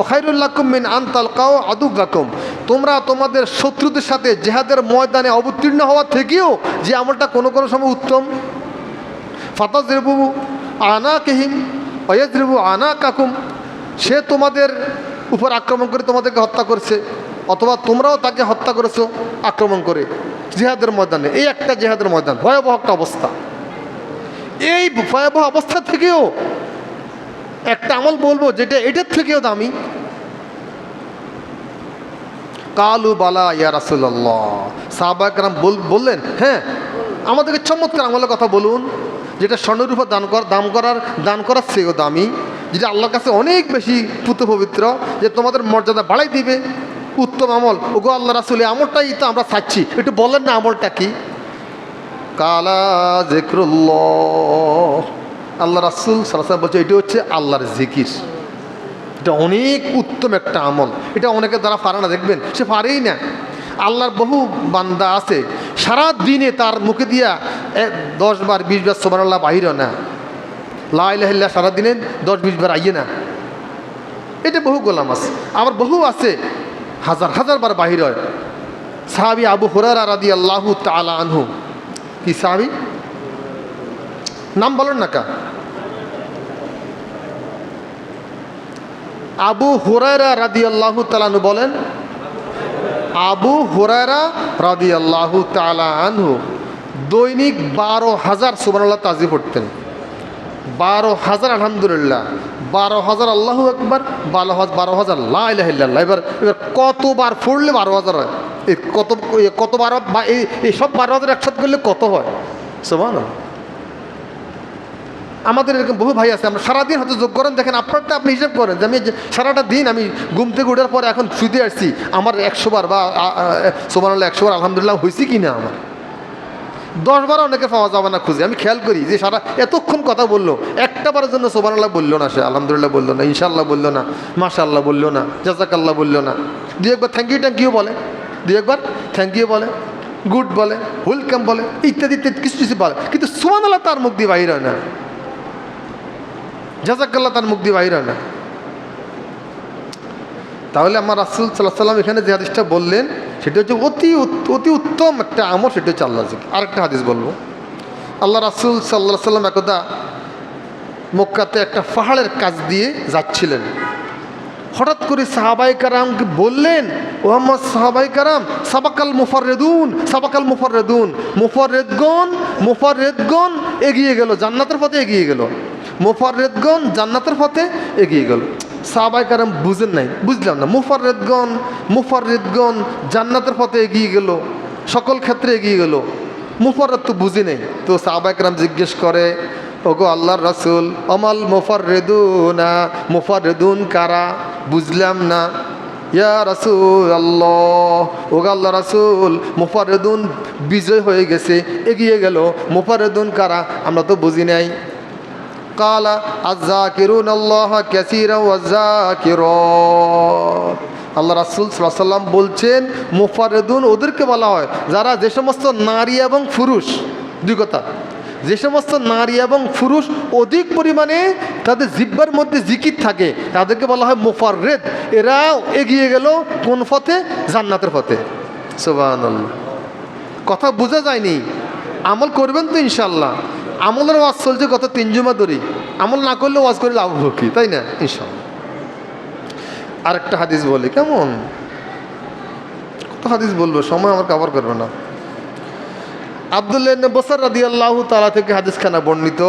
ও খাইরুল্লাকুম মিন আন্তাল কাও আদুবাকুম তোমরা তোমাদের শত্রুদের সাথে জেহাদের ময়দানে অবতীর্ণ হওয়ার থেকেও যে আমলটা কোনো কোনো সময় উত্তম। ফাতাজ রেবু আনা কেহিম অয়াজ রেবু আনা কাকুম সে তোমাদের উপর আক্রমণ করে তোমাদেরকে হত্যা করছে, অথবা তোমরাও তাকে হত্যা করেছ, আক্রমণ করে জেহাদের ময়দানে। এই একটা জেহাদের ময়দান, ভয়াবহ একটা অবস্থা। এই ভয়াবহ অবস্থা থেকেও একটা আমল বলব, যেটা এটার থেকেও দামি। কালু বালা ইয়া রাসুল্লাহ সাহবাকরাম বললেন হ্যাঁ আমাদেরকে চমৎকার আমলের কথা বলুন, যেটা স্বর্ণরূপা দান কর, দাম করার, দান করার চেয়েও দামি, যেটা আল্লাহর কাছে অনেক বেশি পুত পবিত্র, যে তোমাদের মর্যাদা বাড়াই দিবে। উত্তম আমল। ওগো আল্লাহ রাসুল, আমলটাই তো আমরা চাচ্ছি। একটু বলেন না আমলটা কি? কালা জেকরুল্লাহ আল্লাহ রাসুল সাল্লাহ বলছে, এটি হচ্ছে আল্লাহর জিকির এটা অনেক উত্তম একটা আমল। এটা অনেকে দ্বারা পারে না, দেখবেন, সে পারেই না। আল্লাহর বহু বান্দা আছে, সারা দিনে তার মুখে দিয়া দশ বার, বিশ বার সোমান আল্লাহ বাহির না লাইলাহিল্লা সারা দিনে দশ, বিশ বার আইয়ে না। এটা বহু গোলাম আছে। আবার বহু আছে, হাজার হাজার বার বাহির হয়। সাহাবি আবু হুরারা রাদি আল্লাহ তালা আনহু। কি সাহাবি? নাম বলেন না কা? আবু হুরায়রা রাদি আল্লাহ তালানু বলেন, আবু হুরায়রা রাদি আল্লাহ তালা আনহু দৈনিক বারো হাজার সুবানাল্লাহ তাজি পড়তেন। বারো হাজার, আলহামদুলিল্লাহ। বারো হাজার, আল্লাহ একবার বারো হাজার বারো হাজার লাইল্লাহ এবার এবার কতবার পড়লে বারো হাজার হয়? এই কত কতবার বা এই সব বারো হাজার একসাথে করলে কত হয়? সমান আমাদের এরকম বহু ভাই আছে, আমরা সারাদিন হয়তো যোগ করেন, দেখেন আপনারটা আপনি হিসেব করেন যে আমি সারাটা দিন আমি ঘুম থেকে ওঠার পরে এখন শুতে আসছি, আমার একশো বার বা সোমান একশো বার, আলহামদুলিল্লাহ হয়েছে কি না আমার? দশ বার অনেকে পাওয়া যাবে না খুঁজে, আমি খেয়াল করি যে সারা এতক্ষণ কথা বলল একটা বারের জন্য সোবান আল্লাহ বলল না সে, আলহামদুলিল্লাহ বলল না ইনশাল্লাহ বলল না মাশা আল্লাহ বলল না, জাজাকাল্লাহ বলল না। দু একবার থ্যাংক ইউ ট্যাংক ইউ বলে, দু একবার থ্যাংক ইউ বলে গুড বলে ওয়েলকাম বলে, ইত্যাদি ইত্যাদি, কিছু কিছু বলে, কিন্তু সোমান আল্লাহ তার মুখ দিয়ে বাহির হয় না। জাজাকাল্লাহ তার দিয়ে বাহির হয় না। তাহলে আমার রাসুল সাল্লাহ সাল্লাম এখানে যে হাদিসটা বললেন, সেটা হচ্ছে অতি অতি উত্তম একটা আমল, সেটা হচ্ছে আল্লাহ আরেকটা হাদিস বলব। আল্লাহ রাসুল সাল্লাহ সাল্লাম একদা মক্কাতে একটা পাহাড়ের কাজ দিয়ে যাচ্ছিলেন। হঠাৎ করে সাহাবাই কারামকে বললেন ওহাম্মদ সাহাবাই কারাম, সাবাকাল মুফাররেদুন সাবাকাল মুফাররেদুন, মুফাররেদগণ মুফাররেদগণ এগিয়ে গেল, জান্নাতের পথে এগিয়ে গেল। মুফাররেদগণ জান্নাতের পথে এগিয়ে গেল। সাহাবাই কারাম বুঝেন নাই, বুঝলাম না। মুফাররেদগণ মুফাররেদগণ জান্নাতের পথে এগিয়ে গেল, সকল ক্ষেত্রে এগিয়ে গেল। মুফারত তো বুঝি নেই। তো সাহাবাই কারাম জিজ্ঞেস করে, ওগো আল্লাহর রাসুল, অমাল মুফার রেদুনা মুফার রেদুন কারা? বুঝলাম না। ইয়া রাসুল আল্লাহ ওগো আল্লাহ রাসুল মুফার রেদুন বিজয় হয়ে গেছে, এগিয়ে গেল। মুফার রেদুন কারা? আমরা তো বুঝি নাই। কালা আজাকিরুন আল্লাহ ক্যাসিরা ওয়াজাকির আল্লাহ রাসুল সাল্লাম বলছেন মুফারেদুন ওদেরকে বলা হয়, যারা যে সমস্ত নারী এবং পুরুষ, দুই কথা, যে সমস্ত নারী এবং পুরুষ অধিক পরিমাণে তাদের জিব্বার মধ্যে জিকির থাকে, তাদেরকে বলা হয় মুফাররেদ। এরা এগিয়ে গেল কোন পথে? জান্নাতের পথে। সোবান কথা বোঝা যায়নি। আমল করবেন তো ইনশাল্লাহ আমলের ওয়াজ চলছে গত তিন জুমা ধরে আমল না করলে ওয়াজ করে লাভ কি? তাই না? ইনশাল্লাহ আরেকটা হাদিস বলি, কেমন? কত হাদিস বলব? সময় আমার কভার করবে না। আবদুল্লাহ বসার রাদি আল্লাহ তালা থেকে হাদিসখানা বর্ণিত,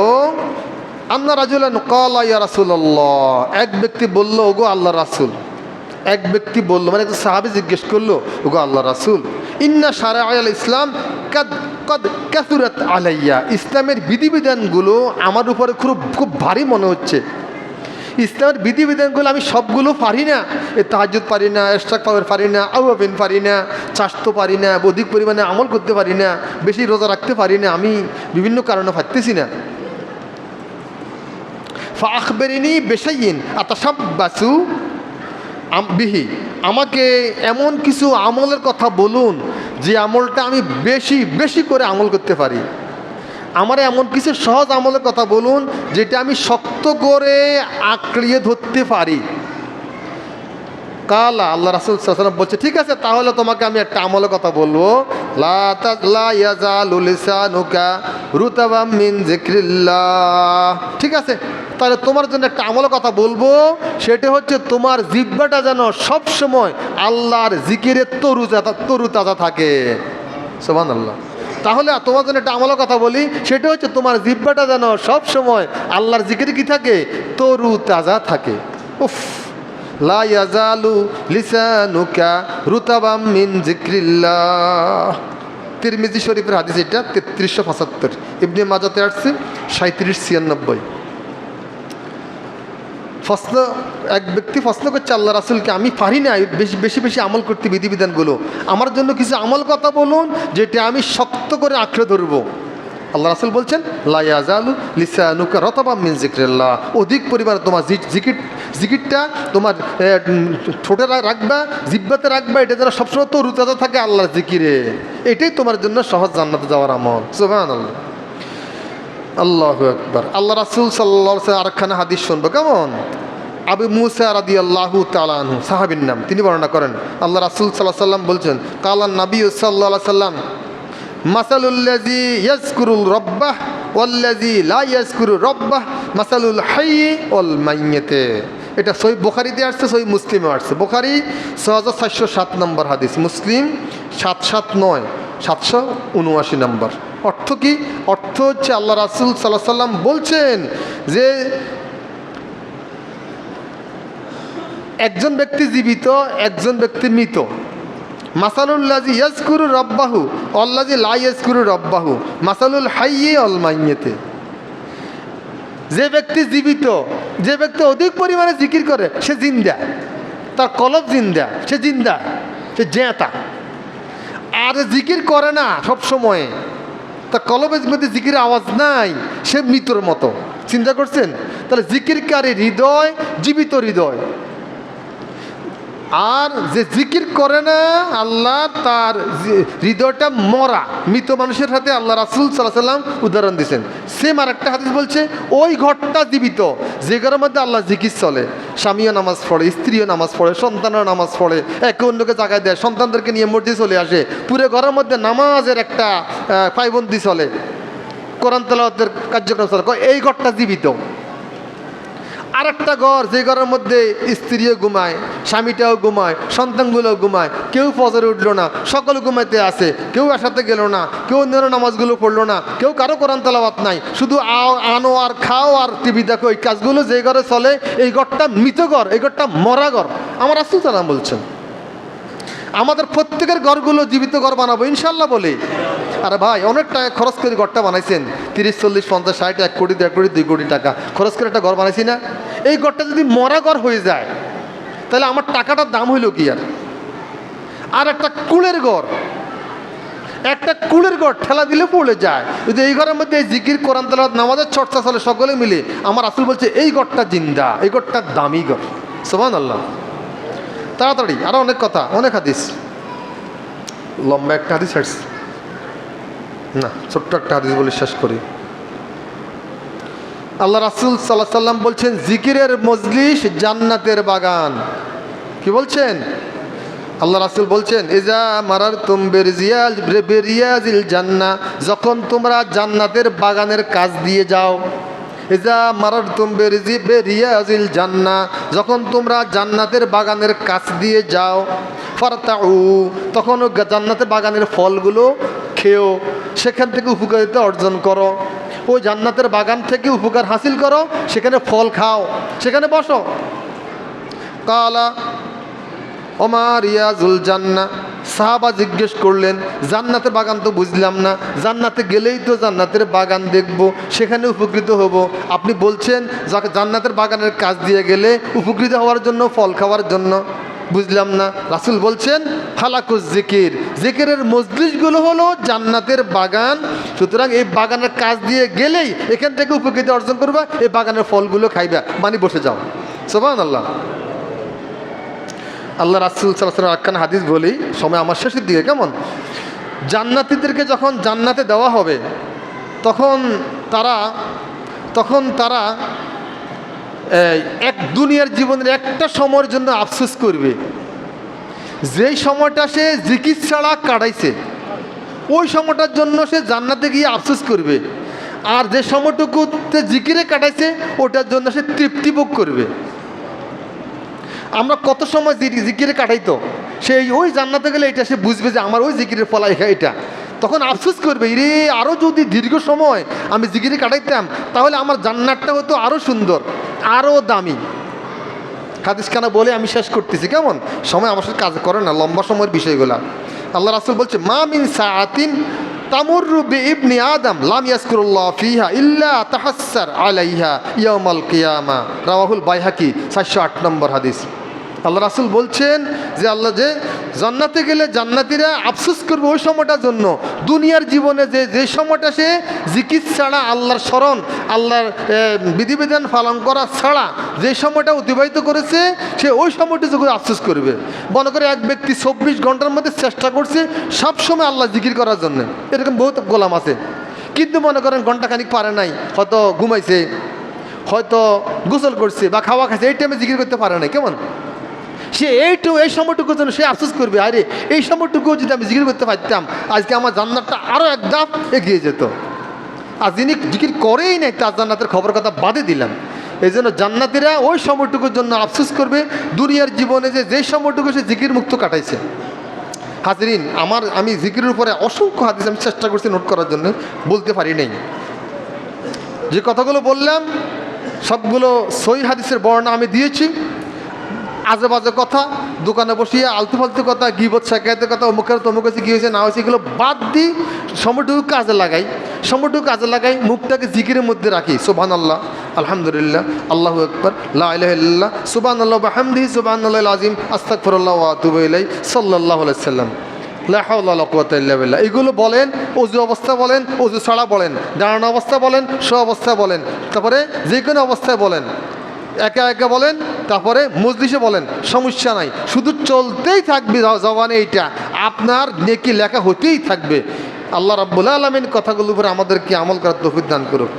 আন্না রাজুল কলা ইয়া রাসুল্লাহ এক ব্যক্তি বলল, ওগো আল্লাহ রাসুল। এক ব্যক্তি বলল মানে একটা সাহাবি জিজ্ঞেস করল, ওগো আল্লাহ রাসুল, ইন্না সারা আল ইসলাম কাদ, কদ ক্যাসুরাত আলাইয়া। ইসলামের বিধিবিধানগুলো আমার উপরে খুব খুব ভারী মনে হচ্ছে। ইসলামের বিধিবিধানগুলো আমি সবগুলো পারি না। এ তাহাজুদ পারি না এস্টাক পাওয়ার পারি না আউয়াবিন পারি না চাষতো পারি না, অধিক পরিমাণে আমল করতে পারি না, বেশি রোজা রাখতে পারি না, আমি বিভিন্ন কারণে পারতেছি না। ফাখবেরিনি বেশাইন আতাসাব বাসু বিহি। আমাকে এমন কিছু আমলের কথা বলুন যে আমলটা আমি বেশি বেশি করে আমল করতে পারি। আমার এমন কিছু সহজ আমলের কথা বলুন যেটা আমি শক্ত করে আঁকড়িয়ে ধরতে পারি। কালা, আল্লাহ রাসুল সাল্লাম বলছে, ঠিক আছে, তাহলে তোমাকে আমি একটা আমলের কথা বলব। লা রুতাবাম মিন ঠিক আছে? তাহলে তোমার জন্য একটা আমলের কথা বলব। সেটা হচ্ছে তোমার জিব্বাটা যেন সবসময় আল্লাহর জিকিরের তরু তরু তাজা থাকে। সোবান আল্লাহ তাহলে তোমার জন্য একটা আমলের কথা বলি। সেটা হচ্ছে তোমার জিব্বাটা যেন সবসময় আল্লাহর জিকিরে কি থাকে? তরু তাজা থাকে। উফ। লা ইয়াজালু লিসানুকা রুতাবাম মিন জিক্রিল্লাহ তিরমিজি শরীফের হাদিস এটা, তেত্রিশশো পঁচাত্তর। ইবনে মাজাতে আসছে সাঁত্রিশ ছিয়ানব্বই। ফসল, এক ব্যক্তি ফসল করছে, আল্লাহ রাসুলকে, আমি পারি না বেশি বেশি বেশি আমল করতে বিধিবিধানগুলো। আমার জন্য কিছু আমল কথা বলুন, যেটা আমি শক্ত করে আঁকড়ে ধরবো। আল্লাহ রাসুল বলছেন লাইয়াজালু লিসানুকা রতবা মিন জিক্রিল্লাহ অধিক পরিমাণে তোমার জিকির জিকিরটা তোমার ঠোঁটে রাখবা, জিব্বাতে রাখবা, এটা যেন সবসময় তো রুতাজা থাকে আল্লাহর জিকিরে। এটাই তোমার জন্য সহজ জান্নাতে যাওয়ার আমল। সুবাহ আল্লাহ আল্লাহ একবার আল্লাহ রাসুল সাল্লাহ আরেকখানা হাদিস শুনব, কেমন? আবু মুসা রাদি আল্লাহু তালানহু সাহাবির নাম, তিনি বর্ণনা করেন। আল্লাহ রাসুল সাল্লাহ সাল্লাম বলছেন, কালান নবী সাল্লাহ সাল্লাম মাসালুল্লাজি ইয়াজকুরুল রব্বাহ ওয়াল্লাজি লা ইয়াজকুরু রব্বাহ মাসালুল হাই ওল মাইয়েতে। এটা সই বোখারিতে আসছে সই মুসলিমে আসছে। বোখারি ছ হাজার সাতশো সাত নম্বর হাদিস, মুসলিম সাত সাত নয়, সাতশো উনআশি নম্বর। অর্থ কি? অর্থ হচ্ছে আল্লাহ রাসুল সাল্লাহ সাল্লাম বলছেন যে একজন ব্যক্তি জীবিত, একজন ব্যক্তি মৃত। মাসালুল্লাজি ইয়াজকুরু রব্বাহু অল্লাজি লা ইয়াজকুরু রব্বাহু, মাসালুল হাইয়ে অল মাইয়েতে যে ব্যক্তি জীবিত, যে ব্যক্তি অধিক পরিমাণে জিকির করে, সে জিন্দা। তার কলব জিন্দা, সে জিন্দা, সে জেঁতা। আর জিকির করে না সব সময় তা কলবের মধ্যে জিকির আওয়াজ নাই, সে মৃত্যুর মতো। চিন্তা করছেন? তাহলে জিকিরকারী হৃদয়, জীবিত হৃদয়। আর যে জিকির করে না, আল্লাহ তার হৃদয়টা মরা। মৃত মানুষের হাতে আল্লাহ রাসুল সাল্লাহ সাল্লাম উদাহরণ দিয়েছেন। সেম আর একটা হাদিস বলছে, ওই ঘরটা জীবিত, যে ঘরের মধ্যে আল্লাহ জিকির চলে। স্বামীও নামাজ পড়ে, স্ত্রীও নামাজ পড়ে, সন্তানও নামাজ পড়ে। একে অন্যকে জায়গায় দেয়, সন্তানদেরকে নিয়ে মসজিদ চলে আসে। পুরো ঘরের মধ্যে নামাজের একটা পাইবন্দি চলে। কোরআন তেলাওয়াতের কার্যক্রম চলে। এই ঘরটা জীবিত। আর একটা ঘর যে ঘরের মধ্যে স্ত্রীও ঘুমায়, স্বামীটাও ঘুমায় সন্তানগুলোও ঘুমায়, কেউ ফজরে উঠল না, সকল ঘুমাইতে আছে কেউ একসাথে গেল না, কেউ অন্যান্য নামাজগুলো পড়ল না, কেউ কারও কোরআন তালাবাত নাই, শুধু আও আনো আর খাও আর টিভি দেখো, এই কাজগুলো যে ঘরে চলে, এই ঘরটা মৃত ঘর, এই ঘরটা মরা ঘর। আমার আসুল তারা বলছেন আমাদের প্রত্যেকের ঘরগুলো জীবিত ঘর বানাবো, ইনশাল্লাহ বলে। আরে ভাই, অনেক টাকা খরচ করে ঘরটা বানাইছেন। তিরিশ, চল্লিশ, পঞ্চাশ, ষাট, এক কোটি, দেড় কোটি, দুই কোটি টাকা। খরচ করে একটা ঘর বানাইছি না? এই ঘরটা যদি মরা ঘর হয়ে যায়, তাহলে আমার টাকাটার দাম হইল কি আর? আর একটা কুলের ঘর। একটা কুলের ঘর ঠেলা দিলে পড়ে যায়। যদি এই ঘরের মধ্যে এই জিকির, কোরআন তালাত নামাজের চর্চা চলে, সকলে মিলে, আমার আসল বলছে, এই ঘরটা জিন্দা, এই ঘরটা দামি ঘর। সোমান আল্লাহ তাড়াতাড়ি, আরও অনেক কথা, অনেক হাদিস। লম্বা একটা হাদিস আসছে না, ছোট্ট একটা হাদিস বলে শেষ করি। আল্লাহ রাসুল সাল্লাহ সাল্লাম বলছেন, জিকিরের মজলিস জান্নাতের বাগান। কি বলছেন? আল্লাহ রাসুল বলছেন এজা মারার তুম বেরিয়াজ, বেরিয়াজিল জান্না যখন তোমরা জান্নাতের বাগানের কাজ দিয়ে যাও এজা মারার তুম বেরিজি বেরিয়াজিল জান্না, যখন তোমরা জান্নাতের বাগানের কাছ দিয়ে যাও, ফারতাউ, তখন জান্নাতের বাগানের ফলগুলো খেও, সেখান থেকে উপকারিতা অর্জন করো। ওই জান্নাতের বাগান থেকে উপকার হাসিল করো, সেখানে ফল খাও, সেখানে বসো। কালা ওমার ইয়াজুল জান্না সাহাবা জিজ্ঞেস করলেন, জান্নাতের বাগান তো বুঝলাম না, জান্নাতে গেলেই তো জান্নাতের বাগান দেখব, সেখানে উপকৃত হব। আপনি বলছেন জান্নাতের বাগানের কাজ দিয়ে গেলে উপকৃত হওয়ার জন্য, ফল খাওয়ার জন্য। বুঝলাম না। রাসুল বলছেন ফালাকুস জিকির। জিকিরের মজলিসগুলো হলো জান্নাতের বাগান। সুতরাং এই বাগানের কাজ দিয়ে গেলেই এখান থেকে উপকৃত অর্জন করবা, এই বাগানের ফলগুলো খাইবা। মানে বসে যাও। সোবান আল্লাহ আল্লাহ রাসুল সাল্লাহ আক্কান হাদিস বলি, সময় আমার শেষের দিকে, কেমন? জান্নাতিদেরকে যখন জান্নাতে দেওয়া হবে, তখন তারা তখন তারা এক দুনিয়ার জীবনের একটা সময়ের জন্য আফসোস করবে। যেই সময়টা সে জিকির ছাড়া কাটাইছে, ওই সময়টার জন্য সে জান্নাতে গিয়ে আফসোস করবে। আর যে সময়টুকুতে জিকিরে কাটাইছে, ওটার জন্য সে তৃপ্তি ভোগ করবে। আমরা কত সময় জিকিরে কাটাইতো? সেই ওই জান্নাতে গেলে এটা সে বুঝবে যে আমার ওই জিকিরের ফলা এটা। তখন আফসোস করবে রে আরও যদি দীর্ঘ সময় আমি জিকিরে কাটাইতাম, তাহলে আমার জান্নাতটা হতো আরও সুন্দর আরও দামি। হাদিস খানা বলে আমি শেষ করতেছি, কেমন? সময় আমার সাথে কাজ করে না, লম্বা সময়ের বিষয়গুলা। আল্লাহ রাসুল বলছে, মা মিন সাআতিন তামুরু বিইবনি আদম, লাম ইয়াজকুরুল্লাহ ফিহা ইল্লা তাহাসসার আলাইহা ইয়াউমাল কিয়ামা। রাওয়াহুল বাইহাকি 408 নম্বর হাদিস। আল্লাহ রাসুল বলছেন যে আল্লাহ যে জান্নাতে গেলে জান্নাতিরা আফসোস করবে ওই সময়টার জন্য। দুনিয়ার জীবনে যে যে সময়টা সে জিকির ছাড়া আল্লাহর স্মরণ, আল্লাহর বিধিবিধান পালন করা ছাড়া যে সময়টা অতিবাহিত করেছে, সে ওই সময়টা যখন আফসোস করবে। মনে করে এক ব্যক্তি চব্বিশ ঘণ্টার মধ্যে চেষ্টা করছে সব সময় আল্লাহ জিকির করার জন্য। এরকম বহুত গোলাম আছে। কিন্তু মনে করেন ঘন্টাখানিক পারে নাই, হয়তো ঘুমাইছে, হয়তো গোসল করছে বা খাওয়া খাচ্ছে এই টাইমে জিকির করতে পারে নাই, কেমন? সে এইটু এই সময়টুকুর জন্য সে আফসোস করবে। আরে, এই সময়টুকু যদি আমি জিকির করতে পারতাম, আজকে আমার জান্নাতটা আরও এক ধাপ এগিয়ে যেত। আর যিনি জিকির করেই নাই, তার জান্নাতের খবর কথা বাদে দিলাম। এই জন্য জান্নাতিরা ওই সময়টুকুর জন্য আফসোস করবে। দুনিয়ার জীবনে যে যেই সময়টুকু সে জিকির মুক্ত কাটাইছে। হাজরিন, আমার, আমি জিকিরের উপরে অসংখ্য হাদিস আমি চেষ্টা করছি নোট করার জন্য, বলতে পারি নাই। যে কথাগুলো বললাম, সবগুলো সই হাদিসের বর্ণনা আমি দিয়েছি। আজে বাজে কথা, দোকানে বসিয়ে আলতু ফালতু কথা, গিবত শেখায়তের কথা, অমুকের তমুক হয়েছে কী হয়েছে, না হয়েছে, এগুলো বাদ দিই সময়টুকু কাজে লাগাই। সময়টুকু কাজে লাগাই, মুখটাকে জিকিরের মধ্যে রাখি সুবান আল্লাহ আলহামদুলিল্লাহ, আল্লাহ আকবর লাহ সুবান আল্লাহ বাহামদি সুবান আল্লাহ আজিম আস্তাক ফরল্লাহ আতুবাই সাল্লাহ সাল্লাম। এগুলো বলেন, অজু অবস্থা বলেন, অজু ছাড়া বলেন, দাঁড়ানো অবস্থা বলেন সব অবস্থা বলেন, তারপরে যে কোনো অবস্থায় বলেন। একা একা বলেন তারপরে মজলিসে বলেন, সমস্যা নাই, শুধু চলতেই থাকবে জবানে এইটা, আপনার নেকি লেখা হতেই থাকবে। আল্লাহ রাব্বুল আলমিন কথাগুলোর উপরে আমাদেরকে আমল করার তৌফিক দান করুক।